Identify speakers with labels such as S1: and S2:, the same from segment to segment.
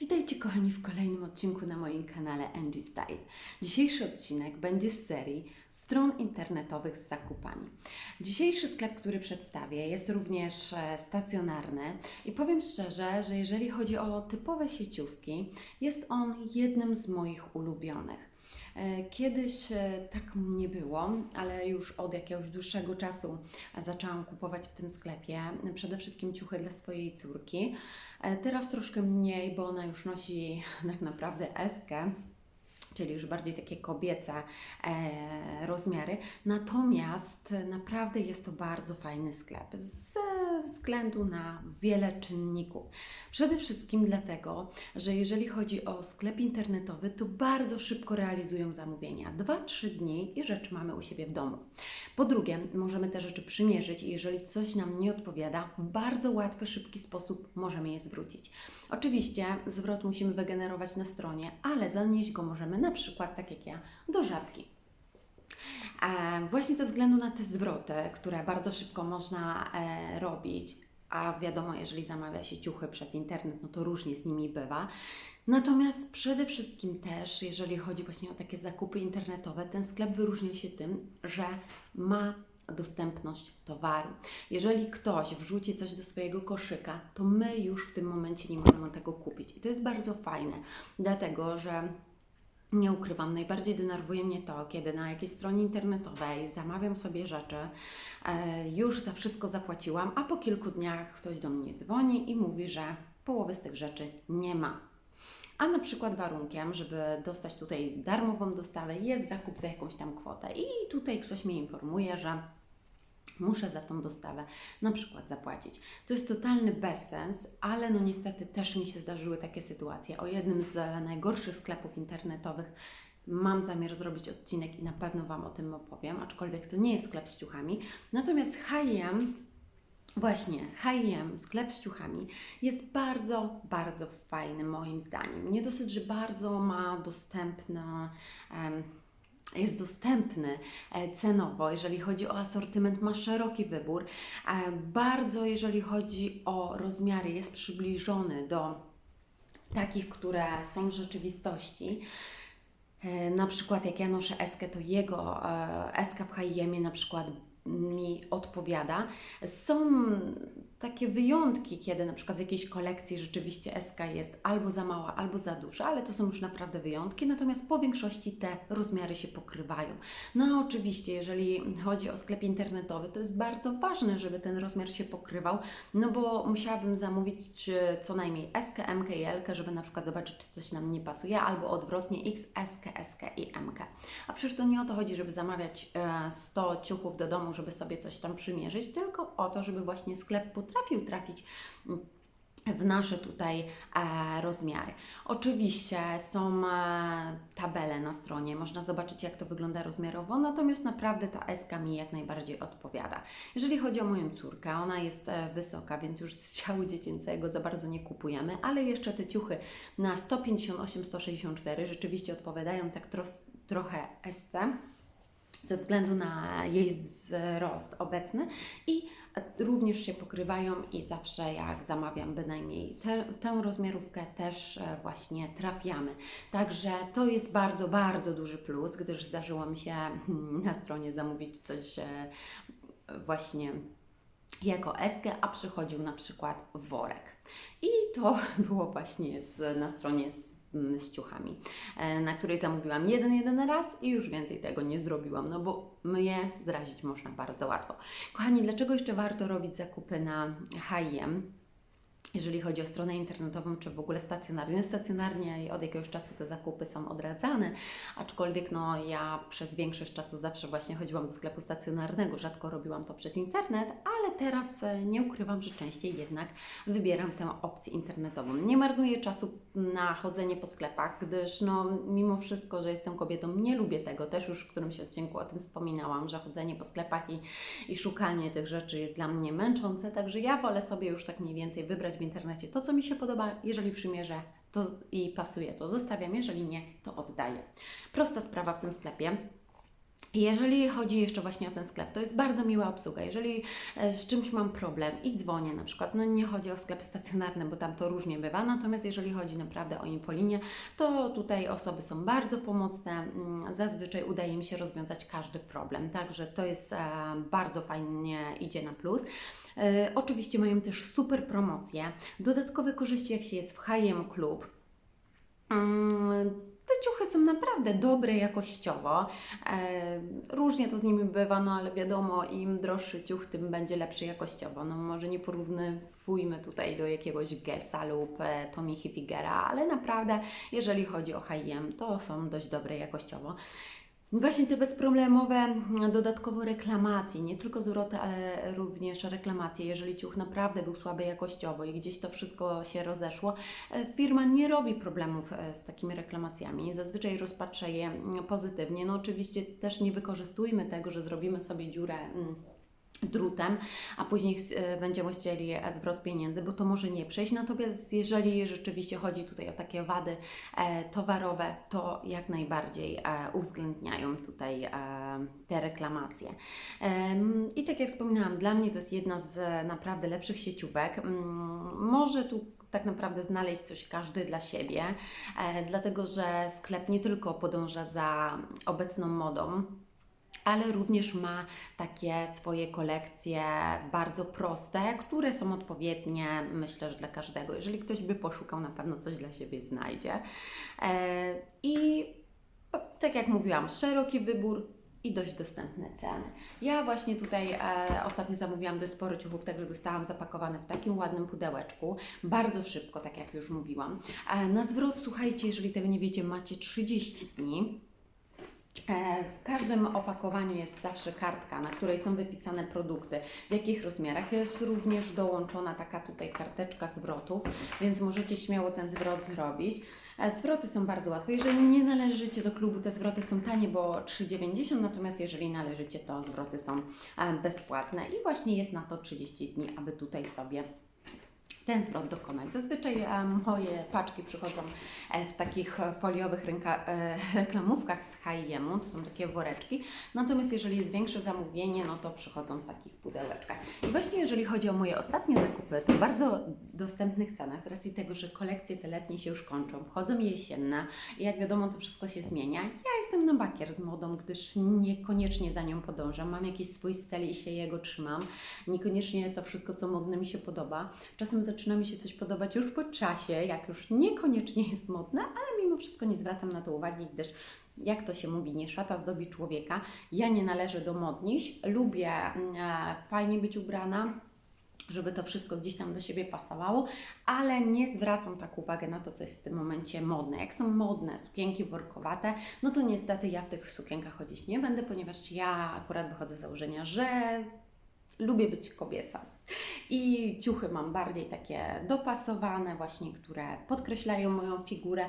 S1: Witajcie kochani w kolejnym odcinku na moim kanale Angie Style. Dzisiejszy odcinek będzie z serii stron internetowych z zakupami. Dzisiejszy sklep, który przedstawię jest również e, stacjonarny i powiem szczerze, że jeżeli chodzi o typowe sieciówki, jest on jednym z moich ulubionych. E, Kiedyś e, tak nie było, ale już od jakiegoś dłuższego czasu zaczęłam kupować w tym sklepie przede wszystkim ciuchy dla swojej córki. E, Teraz troszkę mniej, bo ona już nosi tak naprawdę eskę, czyli już bardziej takie kobiece e, rozmiary. Natomiast naprawdę jest to bardzo fajny sklep ze względu na wiele czynników. Przede wszystkim dlatego, że jeżeli chodzi o sklep internetowy, to bardzo szybko realizują zamówienia. 2-3 dni i rzecz mamy u siebie w domu. Po drugie, możemy te rzeczy przymierzyć i jeżeli coś nam nie odpowiada, w bardzo łatwy, szybki sposób możemy je zwrócić. Oczywiście zwrot musimy wygenerować na stronie, ale zanieść go możemy na przykład, tak jak ja, do żabki. E, właśnie ze względu na te zwroty, które bardzo szybko można e, robić, a wiadomo, jeżeli zamawia się ciuchy przez internet, no to różnie z nimi bywa. Natomiast przede wszystkim też, jeżeli chodzi właśnie o takie zakupy internetowe, ten sklep wyróżnia się tym, że ma dostępność towaru. Jeżeli ktoś wrzuci coś do swojego koszyka, to my już w tym momencie nie możemy tego kupić. I to jest bardzo fajne, dlatego że nie ukrywam, najbardziej denerwuje mnie to, kiedy na jakiejś stronie internetowej zamawiam sobie rzeczy, e, już za wszystko zapłaciłam, a po kilku dniach ktoś do mnie dzwoni i mówi, że połowy z tych rzeczy nie ma. A na przykład warunkiem, żeby dostać tutaj darmową dostawę, jest zakup za jakąś tam kwotę. I tutaj ktoś mnie informuje, że muszę za tą dostawę na przykład zapłacić. To jest totalny bezsens, ale no niestety też mi się zdarzyły takie sytuacje. O jednym z najgorszych sklepów internetowych mam zamiar zrobić odcinek i na pewno Wam o tym opowiem, aczkolwiek to nie jest sklep z ciuchami. Natomiast H&M Właśnie, H&M, sklep z ciuchami, jest bardzo, bardzo fajny moim zdaniem. Nie dosyć, że bardzo ma dostępne, jest dostępny e, cenowo, jeżeli chodzi o asortyment, ma szeroki wybór. E, Bardzo, jeżeli chodzi o rozmiary, jest przybliżony do takich, które są w rzeczywistości. E, Na przykład jak ja noszę eskę, to jego eska w H&M na przykład mi odpowiada. Są takie wyjątki, kiedy na przykład z jakiejś kolekcji rzeczywiście SK jest albo za mała, albo za duża, ale to są już naprawdę wyjątki, natomiast po większości te rozmiary się pokrywają. No a oczywiście, jeżeli chodzi o sklep internetowy, to jest bardzo ważne, żeby ten rozmiar się pokrywał, no bo musiałabym zamówić e, co najmniej SK, MK i LK, żeby na przykład zobaczyć, czy coś nam nie pasuje, albo odwrotnie X, SK, SK i MK. A przecież to nie o to chodzi, żeby zamawiać e, 100 ciuchów do domu, żeby sobie coś tam przymierzyć, tylko o to, żeby właśnie sklep potrafił trafić w nasze tutaj e, rozmiary. Oczywiście są e, tabele na stronie, można zobaczyć jak to wygląda rozmiarowo, natomiast naprawdę ta SK mi jak najbardziej odpowiada. Jeżeli chodzi o moją córkę, ona jest e, wysoka, więc już z ciału dziecięcego za bardzo nie kupujemy, ale jeszcze te ciuchy na 158-164 rzeczywiście odpowiadają tak tros, trochę SC ze względu na jej wzrost obecny i również się pokrywają i zawsze jak zamawiam bynajmniej te, tę rozmiarówkę też e, właśnie trafiamy. Także to jest bardzo, bardzo duży plus, gdyż zdarzyło mi się hmm, na stronie zamówić coś e, właśnie jako eskę, a przychodził na przykład worek. I to było właśnie z, na stronie z, z ciuchami, e, na której zamówiłam jeden, jeden raz i już więcej tego nie zrobiłam, no bo mnie zrazić można bardzo łatwo. Kochani, dlaczego jeszcze warto robić zakupy na H&M? Jeżeli chodzi o stronę internetową, czy w ogóle stacjonarnie. Stacjonarnie i od jakiegoś czasu te zakupy są odradzane, aczkolwiek no, ja przez większość czasu zawsze właśnie chodziłam do sklepu stacjonarnego, rzadko robiłam to przez internet, ale teraz e, nie ukrywam, że częściej jednak wybieram tę opcję internetową. Nie marnuję czasu na chodzenie po sklepach, gdyż no, mimo wszystko, że jestem kobietą, nie lubię tego. Też już w którymś odcinku o tym wspominałam, że chodzenie po sklepach i, i szukanie tych rzeczy jest dla mnie męczące, także ja wolę sobie już tak mniej więcej wybrać w internecie to, co mi się podoba. Jeżeli przymierzę to i pasuje, to zostawiam, jeżeli nie, to oddaję. Prosta sprawa w tym sklepie. Jeżeli chodzi jeszcze właśnie o ten sklep, to jest bardzo miła obsługa. Jeżeli e, z czymś mam problem i dzwonię na przykład, no nie chodzi o sklep stacjonarny, bo tam to różnie bywa, natomiast jeżeli chodzi naprawdę o infolinię, to tutaj osoby są bardzo pomocne. Mm, Zazwyczaj udaje mi się rozwiązać każdy problem, także to jest e, bardzo fajnie idzie na plus. E, Oczywiście mają też super promocje, dodatkowe korzyści jak się jest w H&M Club. Są naprawdę dobre jakościowo. E, różnie to z nimi bywa, no ale wiadomo, im droższy ciuch, tym będzie lepszy jakościowo. No może nie porównywujmy tutaj do jakiegoś Gessa lub e, Tommy Hilfigera, ale naprawdę, jeżeli chodzi o H&M, to są dość dobre jakościowo. Właśnie te bezproblemowe mm, dodatkowo reklamacje, nie tylko zwroty, ale również reklamacje. Jeżeli ciuch naprawdę był słaby jakościowo i gdzieś to wszystko się rozeszło, e, firma nie robi problemów e, z takimi reklamacjami. Zazwyczaj rozpatrza je mm, pozytywnie. No oczywiście też nie wykorzystujmy tego, że zrobimy sobie dziurę. Drutem, a później e, będziemy chcieli e, zwrot pieniędzy, bo to może nie przejść. Natomiast jeżeli rzeczywiście chodzi tutaj o takie wady e, towarowe, to jak najbardziej uwzględniają tutaj te reklamacje. I tak jak wspominałam, dla mnie to jest jedna z naprawdę lepszych sieciówek. Mm, Może tu tak naprawdę znaleźć coś każdy dla siebie, dlatego że sklep nie tylko podąża za obecną modą, ale również ma takie swoje kolekcje bardzo proste, które są odpowiednie, myślę, że dla każdego. Jeżeli ktoś by poszukał, na pewno coś dla siebie znajdzie. E, I tak jak mówiłam, szeroki wybór i dość dostępne ceny. Ja właśnie tutaj e, ostatnio zamówiłam dość sporo ciuchów, także dostałam zapakowane w takim ładnym pudełeczku, bardzo szybko, tak jak już mówiłam. E, na zwrot, słuchajcie, jeżeli tego nie wiecie, macie 30 dni. E, W każdym opakowaniu jest zawsze kartka, na której są wypisane produkty, w jakich rozmiarach. Jest również dołączona taka tutaj karteczka zwrotów, więc możecie śmiało ten zwrot zrobić. E, Zwroty są bardzo łatwe. Jeżeli nie należycie do klubu, te zwroty są tanie, bo 3,90, natomiast jeżeli należycie, to zwroty są e, bezpłatne i właśnie jest na to 30 dni, aby tutaj sobie ten zwrot dokonać. Zazwyczaj e, moje paczki przychodzą e, w takich foliowych e, reklamówkach z H&M, to są takie woreczki. Natomiast jeżeli jest większe zamówienie, no to przychodzą w takich pudełeczkach. I właśnie jeżeli chodzi o moje ostatnie zakupy, to bardzo dostępnych cenach, z racji tego, że kolekcje te letnie się już kończą, wchodzą jesienne i jak wiadomo to wszystko się zmienia. Ja jestem na bakier z modą, gdyż niekoniecznie za nią podążam. Mam jakiś swój styl i się jego trzymam. Niekoniecznie to wszystko, co modne mi się podoba. Czasem zaczyna mi się coś podobać już po czasie, jak już niekoniecznie jest modne, ale mimo wszystko nie zwracam na to uwagi, gdyż jak to się mówi, nie szata zdobi człowieka. Ja nie należę do modniś, lubię mm, e, fajnie być ubrana, żeby to wszystko gdzieś tam do siebie pasowało, ale nie zwracam tak uwagę na to, co jest w tym momencie modne. Jak są modne sukienki workowate, no to niestety ja w tych sukienkach chodzić nie będę, ponieważ ja akurat wychodzę z założenia, że lubię być kobieca. I ciuchy mam bardziej takie dopasowane, właśnie, które podkreślają moją figurę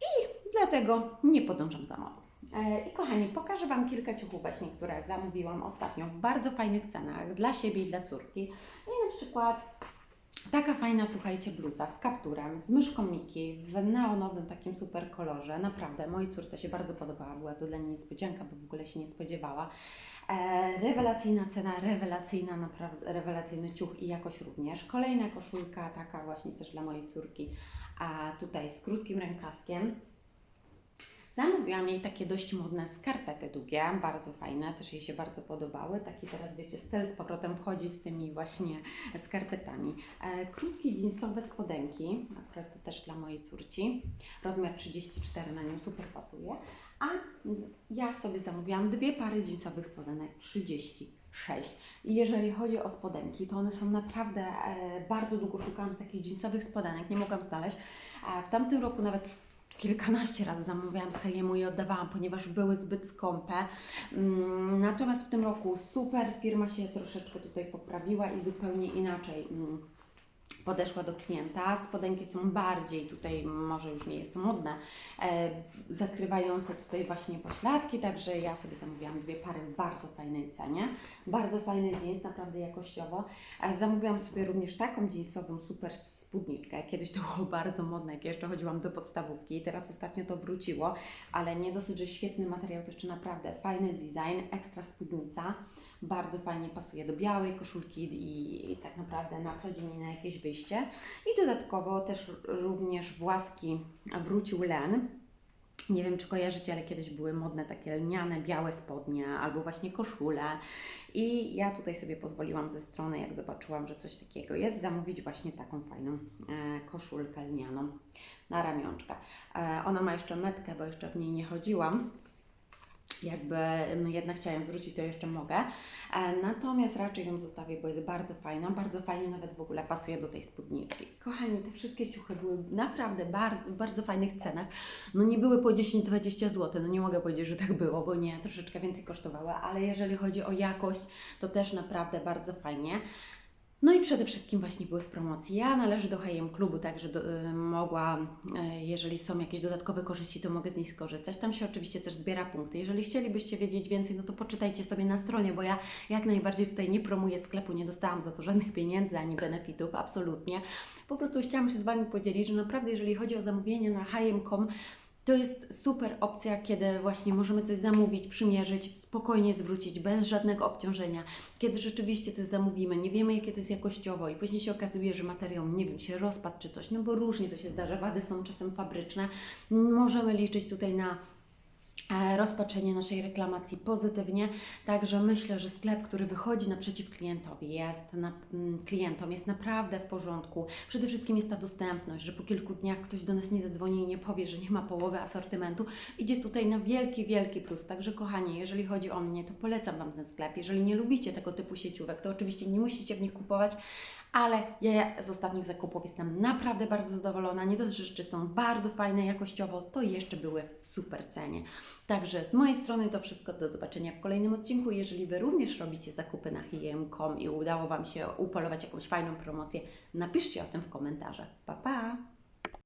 S1: i dlatego nie podążam za modą. E, I kochani, pokażę Wam kilka ciuchów właśnie, które zamówiłam ostatnio w bardzo fajnych cenach dla siebie i dla córki. I na przykład taka fajna, słuchajcie, bluza z kapturem, z myszką Miki w neonowym takim super kolorze. Naprawdę, mojej córce się bardzo podobała, była to dla niej niespodzianka, bo w ogóle się nie spodziewała. E, rewelacyjna cena, rewelacyjna, naprawdę rewelacyjny ciuch i jakość również. Kolejna koszulka, taka właśnie też dla mojej córki, a tutaj z krótkim rękawkiem. Zamówiłam jej takie dość modne skarpety długie, bardzo fajne, też jej się bardzo podobały. Taki teraz, wiecie, styl z powrotem wchodzi z tymi właśnie skarpetami. E, krótkie jeansowe spodenki, akurat to też dla mojej córci. Rozmiar 34 na nią super pasuje. A ja sobie zamówiłam dwie pary jeansowych spodenek 36. I jeżeli chodzi o spodenki, to one są naprawdę e, bardzo długo szukałam takich jeansowych spodenek, nie mogłam znaleźć. W tamtym roku nawet kilkanaście razy zamawiałam z i oddawałam, ponieważ były zbyt skąpe. Mm, Natomiast w tym roku super, firma się troszeczkę tutaj poprawiła i zupełnie inaczej mm, podeszła do klienta. Spodenki są bardziej tutaj, może już nie jest to modne, e, zakrywające tutaj właśnie pośladki, także ja sobie zamówiłam dwie pary w bardzo fajnej cenie. Bardzo fajny jeans, naprawdę jakościowo. E, zamówiłam sobie również taką jeansową, super z spódniczkę. Kiedyś to było bardzo modne, jak jeszcze chodziłam do podstawówki, teraz ostatnio to wróciło, ale nie dosyć, że świetny materiał, to jeszcze naprawdę fajny design, ekstra spódnica. Bardzo fajnie pasuje do białej koszulki i, i tak naprawdę na co dzień na jakieś wyjście. I dodatkowo też również właski wrócił len. Nie wiem, czy kojarzycie, ale kiedyś były modne takie lniane, białe spodnie albo właśnie koszule. I ja tutaj sobie pozwoliłam ze strony, jak zobaczyłam, że coś takiego jest, zamówić właśnie taką fajną e, koszulkę lnianą na ramionczka. E, ona ma jeszcze metkę, bo jeszcze w niej nie chodziłam. Jakby mm, jednak chciałam zwrócić, to jeszcze mogę. E, Natomiast raczej ją zostawię, bo jest bardzo fajna, bardzo fajnie nawet w ogóle pasuje do tej spódniczki. Kochani, te wszystkie ciuchy były naprawdę bardzo, w bardzo fajnych cenach. No nie były po 10-20 zł, no nie mogę powiedzieć, że tak było, bo nie, troszeczkę więcej kosztowały, ale jeżeli chodzi o jakość, to też naprawdę bardzo fajnie. No i przede wszystkim właśnie były w promocji. Ja należę do H&M Klubu, także do, y, y, jeżeli są jakieś dodatkowe korzyści, to mogę z nich skorzystać. Tam się oczywiście też zbiera punkty. Jeżeli chcielibyście wiedzieć więcej, no to poczytajcie sobie na stronie, bo ja jak najbardziej tutaj nie promuję sklepu, nie dostałam za to żadnych pieniędzy ani benefitów, absolutnie. Po prostu chciałam się z Wami podzielić, że naprawdę jeżeli chodzi o zamówienie na H&M.com, to jest super opcja, kiedy właśnie możemy coś zamówić, przymierzyć, spokojnie zwrócić, bez żadnego obciążenia. Kiedy rzeczywiście coś zamówimy, nie wiemy jakie to jest jakościowo i później się okazuje, że materiał, nie wiem, się rozpadł czy coś, no bo różnie to się zdarza, wady są czasem fabryczne. Możemy liczyć tutaj na rozpatrzenie naszej reklamacji pozytywnie. Także myślę, że sklep, który wychodzi naprzeciw klientowi, jest na, mm, klientom, jest naprawdę w porządku. Przede wszystkim jest ta dostępność, że po kilku dniach ktoś do nas nie zadzwoni i nie powie, że nie ma połowy asortymentu. Idzie tutaj na wielki, wielki plus. Także kochani, jeżeli chodzi o mnie, to polecam Wam ten sklep. Jeżeli nie lubicie tego typu sieciówek, to oczywiście nie musicie w nich kupować, ale ja z ostatnich zakupów jestem naprawdę bardzo zadowolona. Nie dość, że rzeczy są bardzo fajne jakościowo, to jeszcze były w super cenie. Także z mojej strony to wszystko. Do zobaczenia w kolejnym odcinku. Jeżeli Wy również robicie zakupy na H&M.com i udało Wam się upolować jakąś fajną promocję, napiszcie o tym w komentarzach. Pa, pa!